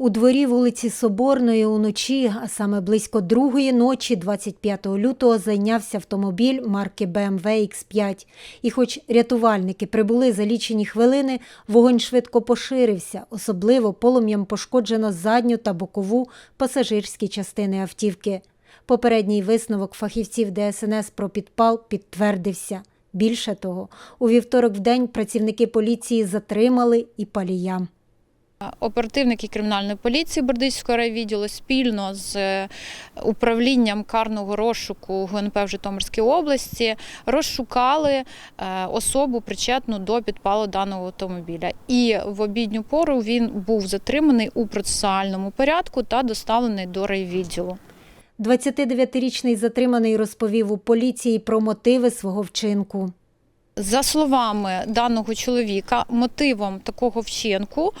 У дворі вулиці Соборної уночі, а саме близько другої ночі, 25 лютого, зайнявся автомобіль марки BMW X5. І хоч рятувальники прибули за лічені хвилини, вогонь швидко поширився. Особливо полум'ям пошкоджено задню та бокову пасажирські частини автівки. Попередній висновок фахівців ДСНС про підпал підтвердився. Більше того, у вівторок в день працівники поліції затримали і палія. Оперативники кримінальної поліції Бердичського райвідділу спільно з е, управлінням карного розшуку ГНП в Житомирській області розшукали е, особу причетну до підпалу даного автомобіля. І в обідню пору він був затриманий у процесуальному порядку та доставлений до райвідділу. 29-річний затриманий розповів у поліції про мотиви свого вчинку. За словами даного чоловіка, мотивом такого вчинку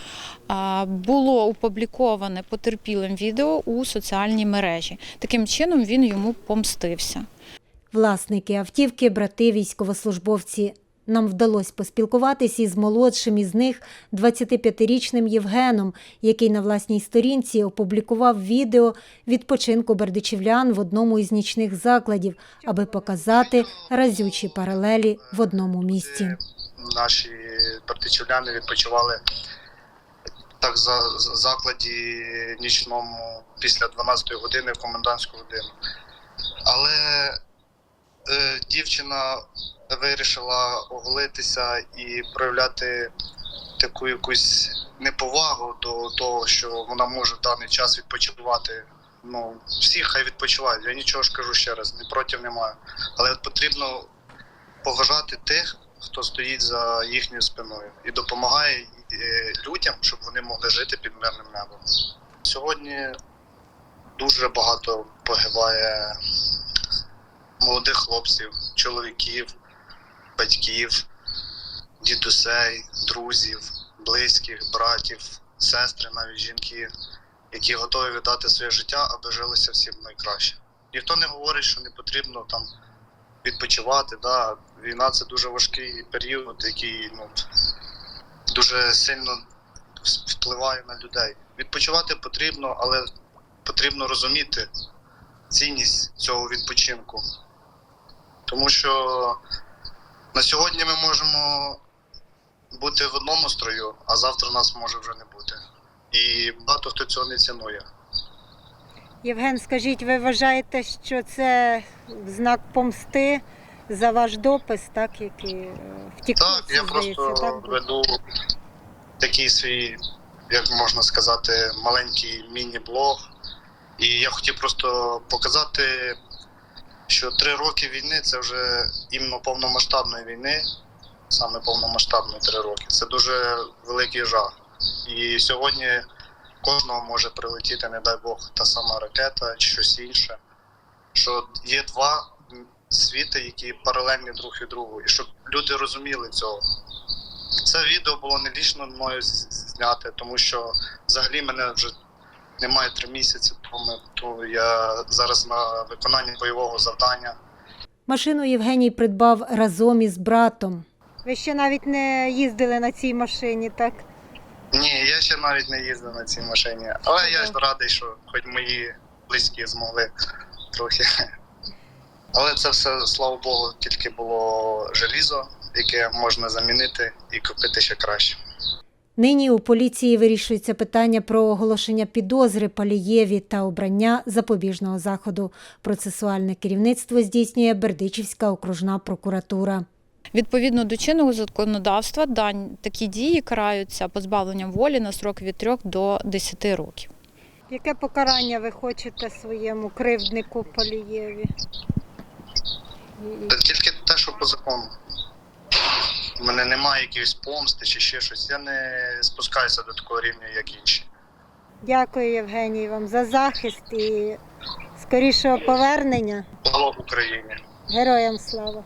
було опубліковане потерпілим відео у соціальній мережі. Таким чином він йому помстився. Власники автівки, брати, військовослужбовці. Нам вдалося поспілкуватися із молодшим із них 25-річним Євгеном, який на власній сторінці опублікував відео відпочинку бердичівлян в одному із нічних закладів, аби показати разючі паралелі в одному місці. наші партичівляни відпочивали так за за- закладі нічному після 12 години в комендантську годину. Але дівчина вирішила оголитися і проявляти таку якусь неповагу до того, що вона може в даний час відпочивати. Ну, всі хай відпочивають. Я нічого ж кажу ще раз, ні проти немає. Але потрібно поважати тих, хто стоїть за їхньою спиною і допомагає е, людям, щоб вони могли жити під мирним небом. Сьогодні дуже багато погибає молодих хлопців, чоловіків, батьків, дідусей, друзів, близьких, братів, сестри, навіть жінки, які готові віддати своє життя, аби жилося всім найкраще. Ніхто не говорить, що не потрібно там відпочивати. Да. Війна це дуже важкий період, який ну, дуже сильно впливає на людей. Відпочивати потрібно, але потрібно розуміти цінність цього відпочинку. Тому що на сьогодні ми можемо бути в одному строю, а завтра нас може вже не бути. І багато хто цього не цінує. Євген, скажіть, ви вважаєте, що це знак помсти за ваш допис, так, який е, Так, я просто веду такий свій, як можна сказати, маленький міні-блог. І я хотів просто показати, що три роки війни це вже іменно повномасштабної війни, саме повномасштабної три роки. Це дуже великий жах. І сьогодні кожного може прилетіти, не дай Бог, та сама ракета щось інше. Що є два світи, які паралельні друг від другу, і щоб люди розуміли цього. Це відео було не лічно мною з- зняте, тому що взагалі мене вже немає три місяці, тому то я зараз на виконанні бойового завдання. Машину Євгеній придбав разом із братом. Ви ще навіть не їздили на цій машині, так? Ні, я ще навіть не їздив на цій машині, але я ж радий, що хоч мої близькі змогли трохи. Але це все, слава Богу, тільки було желізо, яке можна замінити і купити ще краще. Нині у поліції вирішується питання про оголошення підозри Палієві та обрання запобіжного заходу. Процесуальне керівництво здійснює Бердичівська окружна прокуратура. Відповідно до чинного законодавства, дань такі дії караються позбавленням волі на срок від 3 до 10 років. Яке покарання ви хочете своєму кривднику Палієві? Тільки те, що по закону. У мене немає якоїсь помсти чи ще щось. Я не спускаюся до такого рівня, як інші. Дякую, Євгеній, вам за захист і скорішого повернення. Слава Україні! Героям слава!